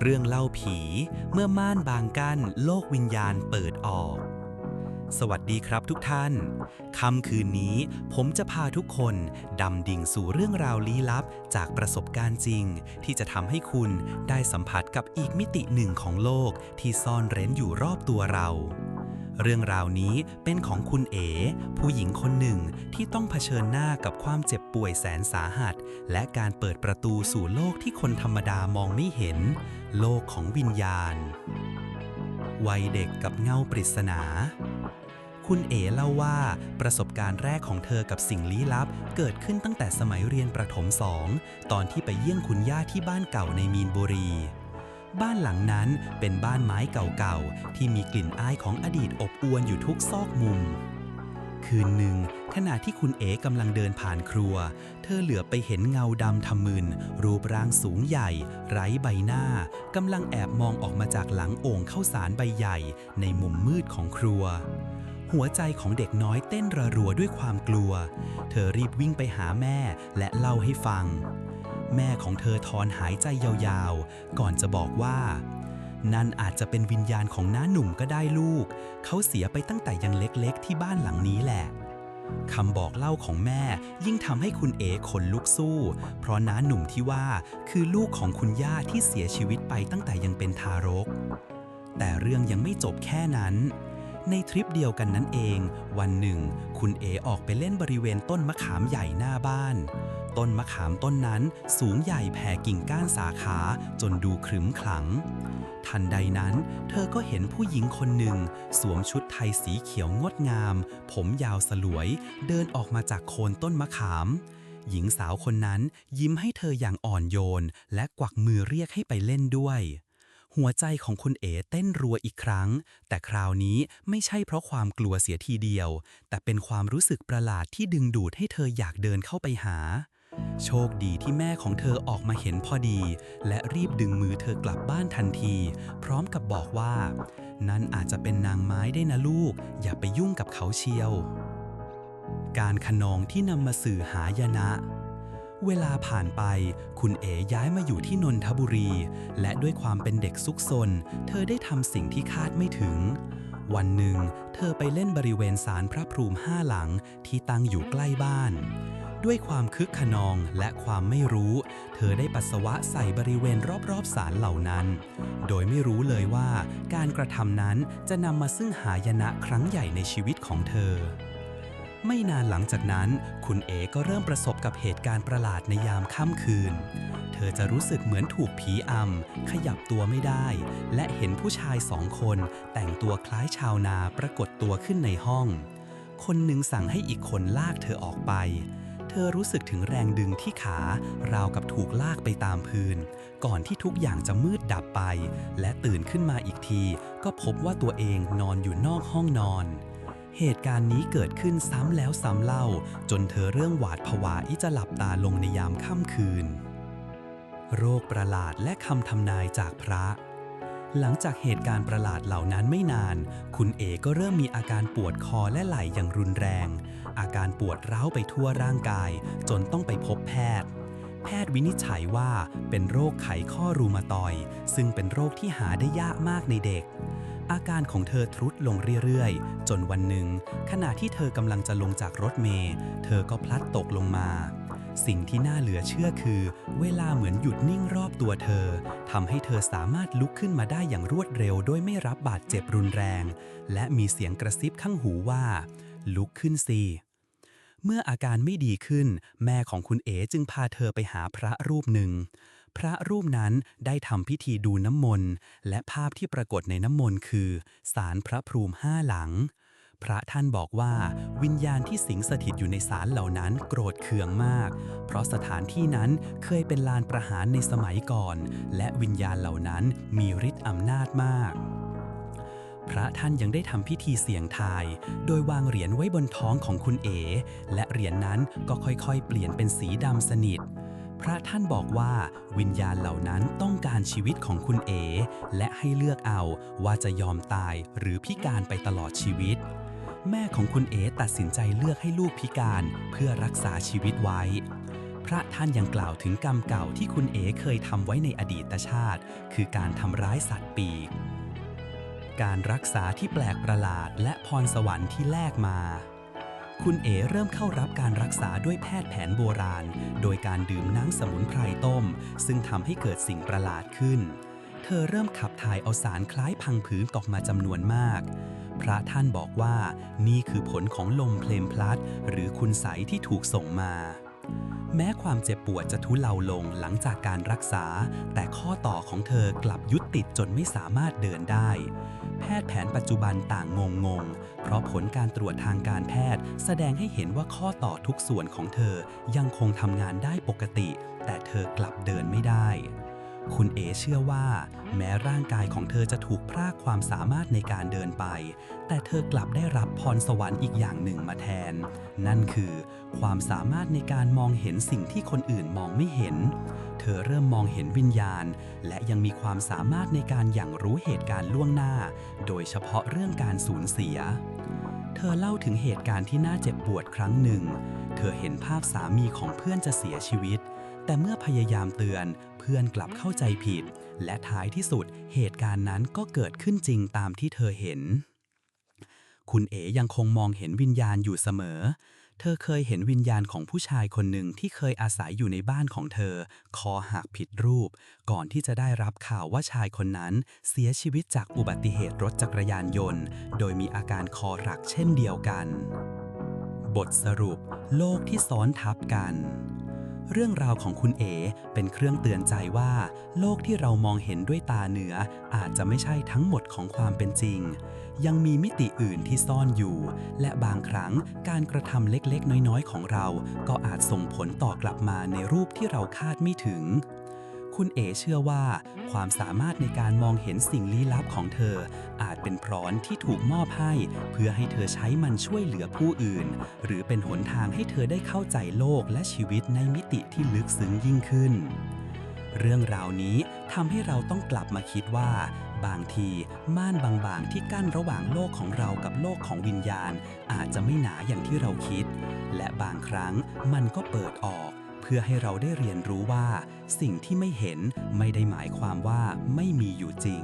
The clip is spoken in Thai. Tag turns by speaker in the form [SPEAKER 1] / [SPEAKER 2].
[SPEAKER 1] เรื่องเล่าผีเมื่อม่านบางกั้นโลกวิญญาณเปิดออก สวัสดีครับทุกท่าน ค่ำคืนนี้ผมจะพาทุกคนดำดิ่งสู่เรื่องราวลี้ลับจากประสบการณ์จริง ที่จะทำให้คุณได้สัมผัสกับอีกมิติหนึ่งของโลกที่ซ่อนเร้นอยู่รอบตัวเราเรื่องราวนี้เป็นของคุณเอ๋ ผู้หญิงคนหนึ่งที่ต้องเผชิญหน้ากับความเจ็บป่วยแสนสาหัส และการเปิดประตูสู่โลกที่คนธรรมดามองไม่เห็น โลกของวิญญาณ วัยเด็กกับเงาปริศนา คุณเอ๋เล่าว่าประสบการณ์แรกของเธอกับสิ่งลี้ลับ เกิดขึ้นตั้งแต่สมัยเรียนประถมสองตอนที่ไปเยี่ยมคุณย่าที่บ้านเก่าในมีนบุรี บ้านหลังนั้นเป็นบ้านไม้เก่าๆที่มีกลิ่นอายของอดีตอบอวนอยู่ทุกซอกมุม คืนหนึ่ง ขณะที่คุณเอ๋กำลังเดินผ่านครัว เธอเหลือไปเห็นเงาดำทำมึน รูปร่างสูงใหญ่ ไร้ใบหน้ากำลังแอบมองออกมาจากหลังโอ่งข้าวสารใบใหญ่ ในมุมมืดของครัว หัวใจของเด็กน้อยเต้นระรัวด้วยความกลัว เธอรีบวิ่งไปหาแม่และเล่าให้ฟัง แม่ของเธอถอนหายใจยาวๆ ก่อนจะบอกว่า นั่นอาจจะเป็นวิญญาณของน้าหนุ่มก็ได้ลูก เขาเสียไปตั้งแต่ยังเล็กๆ ที่บ้านหลังนี้แหละคำบอกเล่าของแม่ยิ่งทำให้คุณเอ๋ขนลุกสู้ เพราะน้าหนุ่มที่ว่าคือลูกของคุณย่าที่เสียชีวิตไปตั้งแต่ยังเป็นทารก แต่เรื่องยังไม่จบแค่นั้น ในทริปเดียวกันนั้นเอง วันหนึ่ง คุณเอออกไปเล่นบริเวณต้นมะขามใหญ่หน้าบ้าน ต้นมะขามต้นนั้นสูงใหญ่แผ่กิ่งก้านสาขาจนดูขรึมขลัง ทันใดนั้น เธอก็เห็นผู้หญิงคนหนึ่ง สวมชุดไทยสีเขียวงดงาม ผมยาวสลวย เดินออกมาจากโคนต้นมะขาม หญิงสาวคนนั้นยิ้มให้เธออย่างอ่อนโยน และกวักมือเรียกให้ไปเล่นด้วย หัวใจของคุณเอ๋เต้นรัวอีกครั้ง แต่คราวนี้ไม่ใช่เพราะความกลัวเสียทีเดียว แต่เป็นความรู้สึกประหลาดที่ดึงดูดให้เธออยากเดินเข้าไปหา โชคดีที่แม่ของเธอออกมาเห็นพอดี และรีบดึงมือเธอกลับบ้านทันที พร้อมกับบอกว่า นั่นอาจจะเป็นนางไม้ได้นะลูก อย่าไปยุ่งกับเขาเชียว การขนองที่นำมาสื่อหายนะ เวลาผ่านไป คุณเอ๋ย้ายมาอยู่ที่นนทบุรี และด้วยความเป็นเด็กซุกซน เธอได้ทำสิ่งที่คาดไม่ถึง วันหนึ่ง เธอไปเล่นบริเวณศาลพระพรูมห้าหลังที่ตั้งอยู่ใกล้บ้าน ด้วยความคึกขนองและความไม่รู้ เธอได้ปัสสาวะใส่บริเวณรอบๆศาลเหล่านั้น โดยไม่รู้เลยว่าการกระทำนั้นจะนำมาซึ่งหายนะครั้งใหญ่ในชีวิตของเธอ ไม่นานหลังจากนั้น คุณเอก็เริ่มประสบกับเหตุการณ์ประหลาดในยามค่ำคืน เธอจะรู้สึกเหมือนถูกผีอำขยับตัวไม่ได้ และเห็นผู้ชายสองคนแต่งตัวคล้ายชาวนาปรากฏตัวขึ้นในห้อง คนหนึ่งสั่งให้อีกคนลากเธอออกไป เธอรู้สึกถึงแรงดึงที่ขาราวกับถูกลากไปตามพื้น ก่อนที่ทุกอย่างจะมืดดับไป และตื่นขึ้นมาอีกที ก็พบว่าตัวเองนอนอยู่นอกห้องนอน เหตุการณ์นี้เกิดขึ้นซ้ำแล้วซ้ำเล่า จนเธอเรื่องหวาดผวาที่จะหลับตาลงในยามค่ำคืน โรคประหลาดและคำทำนายจากพระ หลังจากเหตุการณ์ประหลาดเหล่านั้นไม่นาน คุณเอก็เริ่มมีอาการปวดคอและไหล่อย่างรุนแรง อาการปวดร้าวไปทั่วร่างกาย จนต้องไปพบแพทย์แพทย์วินิจฉัยว่าเป็นโรคไขข้อรูมาตอย ซึ่งเป็นโรคที่หาได้ยากมากในเด็ก อาการของเธอทรุดลงเรื่อยๆ จนวันหนึ่ง ขณะที่เธอกำลังจะลงจากรถเมล์เธอก็พลัดตกลงมา สิ่งที่น่าเหลือเชื่อคือ เวลาเหมือนหยุดนิ่งรอบตัวเธอทำให้เธอสามารถลุกขึ้นมาได้อย่างรวดเร็ว โดยไม่รับบาดเจ็บรุนแรง และมีเสียงกระซิบข้างหูว่า ลุกขึ้นสิเมื่ออาการไม่ดีขึ้น แม่ของคุณเอ๋จึงพาเธอไปหาพระรูปหนึ่ง พระรูปนั้นได้ทำพิธีดูน้ำมนต์ และภาพที่ปรากฏในน้ำมนต์คือสารพระพรูมิห้าหลัง พระท่านบอกว่า วิญญาณที่สิงสถิตอยู่ในศาลเหล่านั้นโกรธเคืองมาก เพราะสถานที่นั้นเคยเป็นลานประหารในสมัยก่อน และวิญญาณเหล่านั้นมีฤทธิ์อำนาจมากพระท่านยังได้ทำพิธีเสี่ยงทาย โดยวางเหรียญไว้บนท้องของคุณเอ๋ และเหรียญนั้นก็ค่อยๆ เปลี่ยนเป็นสีดำสนิท พระท่านบอกว่าวิญญาณเหล่านั้นต้องการชีวิตของคุณเอ และให้เลือกเอาว่าจะยอมตายหรือพิการไปตลอดชีวิต แม่ของคุณเอตัดสินใจเลือกให้ลูกพิการเพื่อรักษาชีวิตไว้ พระท่านยังกล่าวถึงกรรมเก่าที่คุณเอเคยทำไว้ในอดีตชาติ คือการทำร้ายสัตว์ปีก การรักษาที่แปลกประหลาดและพรสวรรค์ที่แลกมา คุณเอ๋เริ่มเข้ารับการรักษาด้วยแพทย์แผนโบราณ โดยการดื่มน้ำสมุนไพรต้ม ซึ่งทำให้เกิดสิ่งประหลาดขึ้น เธอเริ่มขับถ่ายเอาสารคล้ายพังผืดออกมาจำนวนมาก พระท่านบอกว่านี่คือผลของลมเพลมพลัด หรือคุณใสยที่ถูกส่งมา แม้ความเจ็บปวดจะทุเลาลงหลังจากการรักษา แต่ข้อต่อของเธอกลับยุดติดจนไม่สามารถเดินได้ แพทย์แผนปัจจุบันต่างงงงงเพราะผลการตรวจทางการแพทย์ แสดงให้เห็นว่าข้อต่อทุกส่วนของเธอยังคงทำงานได้ปกติ แต่เธอกลับเดินไม่ได้ คุณเอเชื่อว่า แม้ร่างกายของเธอจะถูกพรากความสามารถในการเดินไป แต่เธอกลับได้รับพรสวรรค์อีกอย่างหนึ่งมาแทน นั่นคือ ความสามารถในการมองเห็นสิ่งที่คนอื่นมองไม่เห็น เธอเริ่มมองเห็นวิญญาณ และยังมีความสามารถในการอย่างรู้เหตุการณ์ล่วงหน้า โดยเฉพาะเรื่องการสูญเสีย เธอเล่าถึงเหตุการณ์ที่น่าเจ็บปวดครั้งหนึ่ง เธอเห็นภาพสามีของเพื่อนจะเสียชีวิต แต่เมื่อพยายามเตือนเพื่อนกลับเข้าใจผิด และท้ายที่สุดเหตุการณ์นั้นก็เกิดขึ้นจริงตามที่เธอเห็น คุณเอ๋ยังคงมองเห็นวิญญาณอยู่เสมอ เธอเคยเห็นวิญญาณของผู้ชายคนหนึ่งที่เคยอาศัยอยู่ในบ้านของเธอ คอหักผิดรูป ก่อนที่จะได้รับข่าวว่าชายคนนั้นเสียชีวิตจากอุบัติเหตุรถจักรยานยนต์ โดยมีอาการคอหักเช่นเดียวกัน บทสรุป โลกที่ซ้อนทับกัน เรื่องราวของคุณเอ๋เป็นเครื่องเตือนใจว่า โลกที่เรามองเห็นด้วยตาเนื้ออาจจะไม่ใช่ทั้งหมดของความเป็นจริง ยังมีมิติอื่นที่ซ่อนอยู่ และบางครั้งการกระทำเล็กๆ น้อยๆ ของเรา ก็อาจส่งผลต่อกลับมาในรูปที่เราคาดไม่ถึง คุณเอเชื่อว่า ความสามารถในการมองเห็นสิ่งลี้ลับของเธอ อาจเป็นพรอนที่ถูกมอบให้ เพื่อให้เธอใช้มันช่วยเหลือผู้อื่น หรือเป็นหนทางให้เธอได้เข้าใจโลกและชีวิตในมิติที่ลึกซึ้งยิ่งขึ้น เรื่องราวนี้ทำให้เราต้องกลับมาคิดว่า บางทีม่านบางๆ ที่กั้นระหว่างโลกของเรากับโลกของวิญญาณ อาจจะไม่หนาอย่างที่เราคิด และบางครั้งมันก็เปิดออก เพื่อให้เราได้เรียนรู้ว่า สิ่งที่ไม่เห็นไม่ได้หมายความว่าไม่มีอยู่จริง